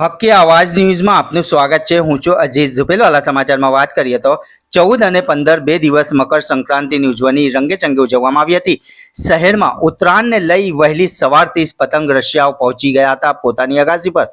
હક્કી આવાજ ન્યૂઝમાં આપનું સ્વાગત છે. હું છું અજીત ઝુપેલવાલા સમાચારમાં વાત કરીએ તો ચૌદ અને પંદર બે દિવસ મકર સંક્રાંતિની ઉજવણી રંગેચંગે ઉજવવામાં આવી હતી. શહેરમાં ઉત્તરાયણને લઈ વહેલી સવારથી જ પતંગ રશિયાઓ પહોંચી ગયા હતા પોતાની અગાસી પર.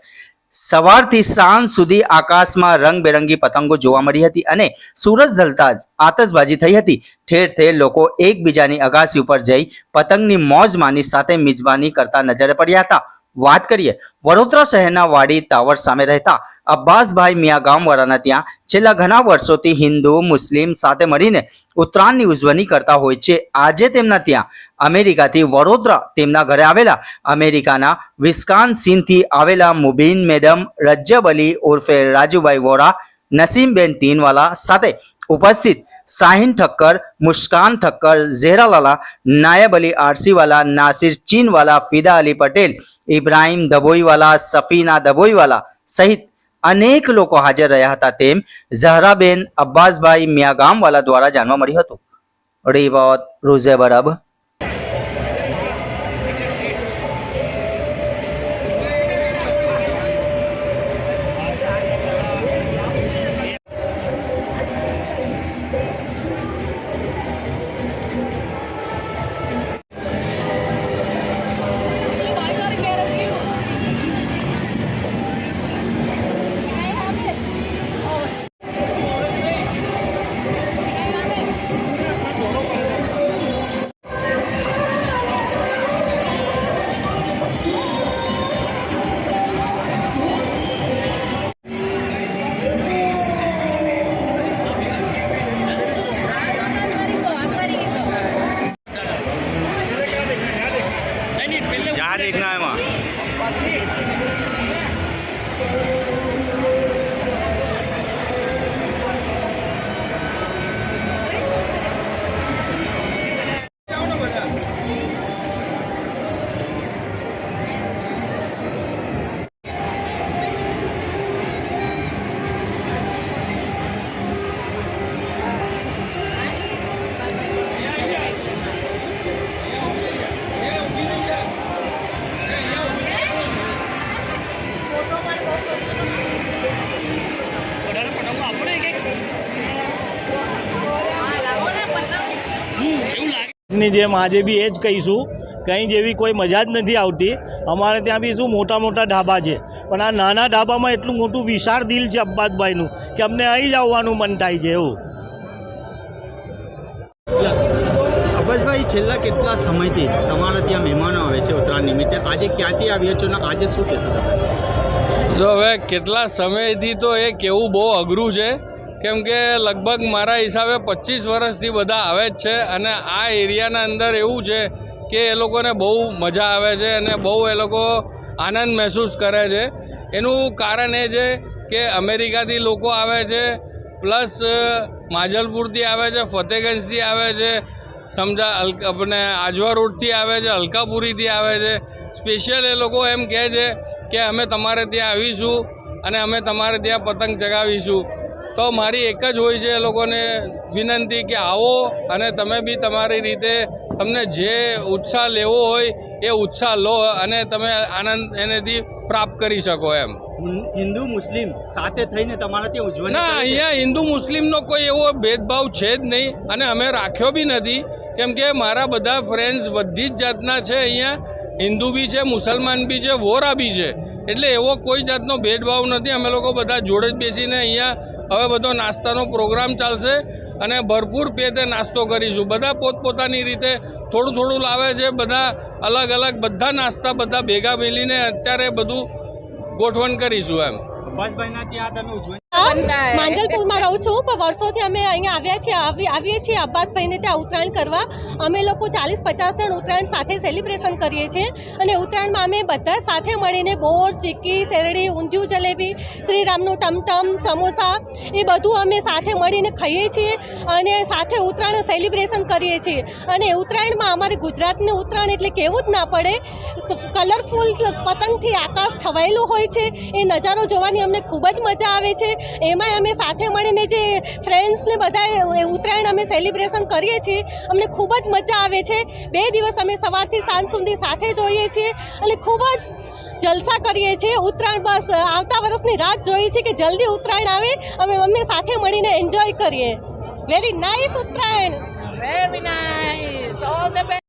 સવારથી સાંજ સુધી આકાશમાં રંગબેરંગી પતંગો જોવા મળી હતી અને સૂરજ ઢલતા જ આતશબાજી થઈ હતી. ઠેર ઠેર લોકો એકબીજાની અગાસી ઉપર જઈ પતંગની મોજ માની સાથે મિજબાની કરતા નજરે પડ્યા હતા. વાત કરીએ, વડોદરા શહેરના વાડી ટાવર સામે રહેતા અબ્બાસભાઈ મિયા ગામવાળાના ત્યાં છેલ્લા ઘણા વર્ષોથી હિન્દુ, મુસ્લિમ સાથે મળીને ઉત્તરાયણની ઉજવણી કરતા હોય છે. આજે તેમના ત્યાં અમેરિકાથી વડોદરા તેમના ઘરે આવેલા અમેરિકાના વિસ્કાન્સિનથી આવેલા મુબીન મેડમ રજ્જબ અલી ઉર્ફે રાજુભાઈ વોરા, નસીમબેન ટીનવાલા સાથે ઉપસ્થિત શાહીન ઠક્કર મુસ્કાન ઠક્કર ઝેરાલાલા નાયબ અલી આરસીવાલા નાસિર ચીનવાલા ફિદા અલી પટેલ ઇબ્રાહિમ ધબોઈવાલા સફીના ધબોઈવાલા સહિત અનેક લોકો હાજર રહ્યા હતા તેમ ઝહરાબેન અબ્બાસભાઈ મિયાગામવાલા દ્વારા જાણવા મળ્યું હતું રિવોત રૂઝે બરબ ની જેમ આજે બી એ જ કહીશું કંઈ જેવી કોઈ મજા જ નથી આવતી. અમારે ત્યાં બી શું મોટા મોટા ઢાબા છે. પણ આ નાના ઢાબામાં એટલું મોટું વિશાળ દિલ છે અબ્બાસભાઈનું કે અમને અહીં જ આવવાનું મન થાય છે એવું. અબ્બાસભાઈ છેલ્લા કેટલા સમયથી તમારા ત્યાં મહેમાનો આવે છે ઉત્તરાયણ નિમિત્તે? આજે ક્યાંથી આવ્યા છો અને આજે શું કહેશો તમે? જો હવે કેટલા સમયથી તો એ કેવું બહુ અઘરું છે. કેમ કે લગભગ મારા હિસાબે પચીસ વર્ષથી બધા આવે જ છે અને આ એરિયાના અંદર એવું છે કે એ લોકોને બહુ મજા આવે છે અને બહુ એ લોકો આનંદ મહેસૂસ કરે છે. એનું કારણ એ છે કે અમેરિકાથી લોકો આવે છે, પ્લસ માજલપુરથી આવે છે, ફતેગંજથી આવે છે, સમજા આપણે આજવા રોડથી આવે છે, અલકાપુરીથી આવે છે. સ્પેશિયલ એ લોકો એમ કહે છે કે અમે તમારે ત્યાં આવીશું અને અમે તમારે ત્યાં પતંગ ચગાવીશું. તો મારી એક જ હોય છે એ લોકોને વિનંતી કે આવો અને તમે બી તમારી રીતે તમને જે ઉત્સાહ લેવો હોય એ ઉત્સાહ લો અને તમે આનંદ એનેથી પ્રાપ્ત કરી શકો એમ. હિન્દુ મુસ્લિમ સાથે થઈને તમારા ત્યાં ઉજવણી ના અહીંયા હિન્દુ મુસ્લિમનો કોઈ એવો ભેદભાવ છે જ નહીં અને અમે રાખ્યો બી નથી. કેમ કે મારા બધા ફ્રેન્ડ્સ બધી જ જાતના છે અહીંયા. હિન્દુ બી છે મુસલમાન બી છે વોરા બી છે. એટલે એવો કોઈ જાતનો ભેદભાવ નથી. અમે લોકો બધા જોડે જ બેસીને અહીંયા હવે બધો નાસ્તાનો પ્રોગ્રામ ચાલશે અને ભરપૂર પેટે નાસ્તો કરીશું. બધા પોતપોતાની રીતે થોડું થોડું લાવે છે, બધા અલગ અલગ, બધા નાસ્તા બધા ભેગા મિલીને અત્યારે બધું ગોઠવણ કરીશું એમ. માંજલપુરમાં રહું છું પણ વર્ષોથી અમે અહીંયા આવ્યા છીએ આવી- આવીએ છીએ અબ્બાસભાઈને ત્યાં ઉત્તરાયણ કરવા. અમે લોકો ચાલીસ પચાસ જણ ઉત્તરાયણ સાથે સેલિબ્રેશન કરીએ છીએ. અને ઉત્તરાયણમાં અમે બધા સાથે મળીને બોર ચીક્કી શેરડી ઊંધિયું જલેબી શ્રીરામનું ટમટમ સમોસા એ બધું અમે સાથે મળીને ખાઈએ છીએ અને સાથે ઉત્તરાયણ સેલિબ્રેશન કરીએ છીએ. અને ઉત્તરાયણમાં અમારે ગુજરાતને ઉત્તરાયણ એટલે કેવું જ ના પડે. કલરફુલ પતંગથી આકાશ છવાયેલું હોય છે. એ નજારો જોવાની અમને ખૂબ જ મજા આવે છે. એમાંય અમે સાથે મળીને જે ફ્રેન્ડ્સને બધા ઉત્તરાયણ અમે સેલિબ્રેશન કરીએ છીએ અમને ખૂબ જ મજા આવે છે. બે દિવસ અમે સવારથી સાંજ સુધી સાથે જોઈએ છીએ અને ખૂબ જ જલસા કરીએ છીએ. ઉત્તરાયણ બસ આવતા વર્ષની રાત જોઈએ છીએ કે જલ્દી ઉત્તરાયણ આવે અમે અમે સાથે મળીને એન્જોય કરીએ. Very nice Uttarayan. Very nice all the best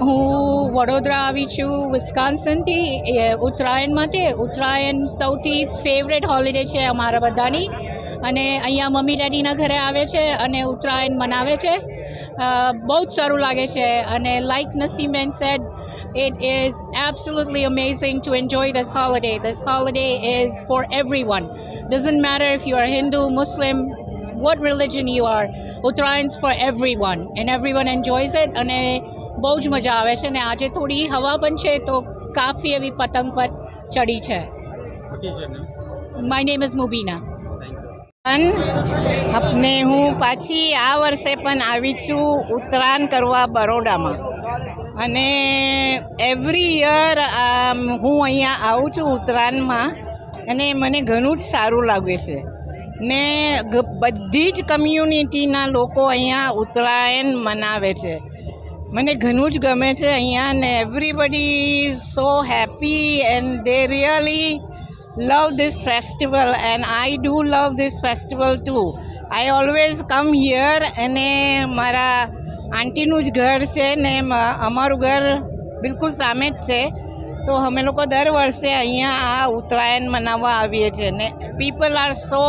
હું વડોદરા આવી છું વિસ્કાન્સનથી એ ઉત્તરાયણ માટે ઉત્તરાયણ સૌથી ફેવરેટ હોલિડે છે અમારા બધાની અને અહીંયા મમ્મી ડેડીના ઘરે આવે છે અને ઉત્તરાયણ મનાવે છે બહુ જ સારું લાગે છે અને like નસીમેન said it is absolutely amazing to enjoy this holiday this holiday is for everyone doesn't matter if you are hindu muslim what religion you are Uttarayan's for everyone and everyone enjoys it અને બહુ જ મજા આવે છે ને આજે થોડી હવા પણ છે તો કાફી એવી પતંગ પર ચડી છે. માય નેમ ઇઝ મુબીના અને હું પાછી આ વર્ષે પણ આવી છું ઉત્તરાયણ કરવા બરોડામાં. અને એવરી યર હું અહીંયા આવું છું ઉત્તરાયણમાં અને મને ઘણું જ સારું લાગે છે. ને બધી જ કમ્યુનિટીના લોકો અહીંયા ઉત્તરાયણ મનાવે છે. મને ઘણું જ ગમે છે અહીંયા ને everybody is so happy and they really love this festival and I do love this festival too I always come here અને મારા આંટીનું જ ઘર છે ને અમારું ઘર બિલકુલ સામે જ છે. તો અમે લોકો દર વર્ષે અહીંયા આ ઉત્તરાયણ મનાવવા આવીએ છીએ ને people are so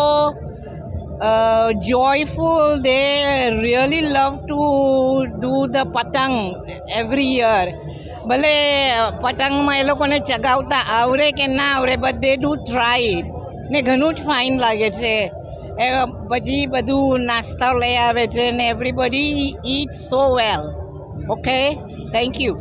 joyful They really love to do the patang every year ભલે પતંગમાં એ લોકોને ચગાવતા આવડે કે ના આવડે બટ દે ડુ ટ્રાય ને ઘણું જ ફાઇન લાગે છે. એ, પછી બધું નાસ્તા લઈ આવે છે ને everybody eat so well okay thank you